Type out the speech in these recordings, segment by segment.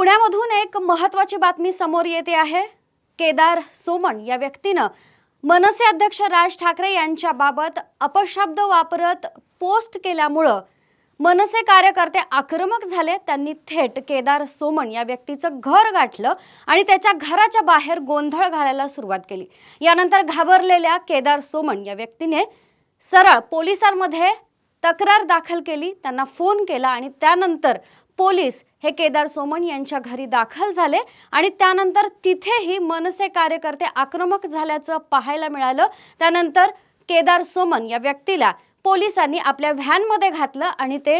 पुण्यामधून एक महत्वाची बातमी समोर येते आहे. केदार सोमण या व्यक्तीनं मनसे अध्यक्ष राज ठाकरे यांच्याबाबत अपशब्द वापरत पोस्ट केल्यामुळं मनसे कार्यकर्ते आक्रमक झाले. त्यांनी थेट केदार सोमण या व्यक्तीचं घर गाठलं आणि त्याच्या घराच्या बाहेर गोंधळ घालायला सुरुवात केली. यानंतर घाबरलेल्या केदार सोमण या व्यक्तीने सरळ पोलिसांमध्ये तक्रार दाखल केली. त्यांना फोन केला आणि त्यानंतर पोलीस हे केदार सोमन यांच्या घरी दाखल झाले आणि त्यानंतर तिथेही मनसे कार्यकर्ते आक्रमक झाल्याचं पाहायला मिळालं. त्यानंतर केदार सोमन या व्यक्तीला पोलिसांनी आपल्या व्हॅनमध्ये घातलं आणि ते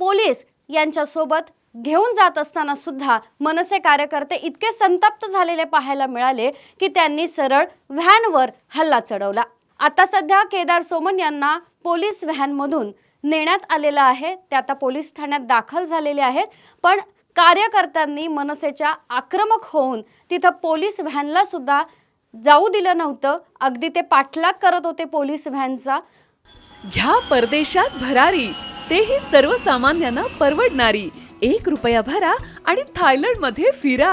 पोलीस यांच्यासोबत घेऊन जात असताना सुद्धा मनसे कार्यकर्ते इतके संतप्त झालेले पाहायला मिळाले की त्यांनी सरळ व्हॅनवर हल्ला चढवला. आता सध्या केदार सोमन यांना पोलीस व्हॅनमधून नेण्यात आलेलं आहे. ते आता पोलीस ठाण्यात दाखल झालेले आहेत. पण कार्यकर्त्यांनी मनसेच्या आक्रमक होऊन तिथं पोलीस व्हॅनला सुद्धा जाऊ दिलं नव्हतं. अगदी ते पाठलाग करत होते पोलीस व्हॅनचा. घ्या परदेशात भरारी. तेही सर्वसामान्यांना परवडणारी. एक रुपया भरा आणि थायलंडमध्ये फिरा.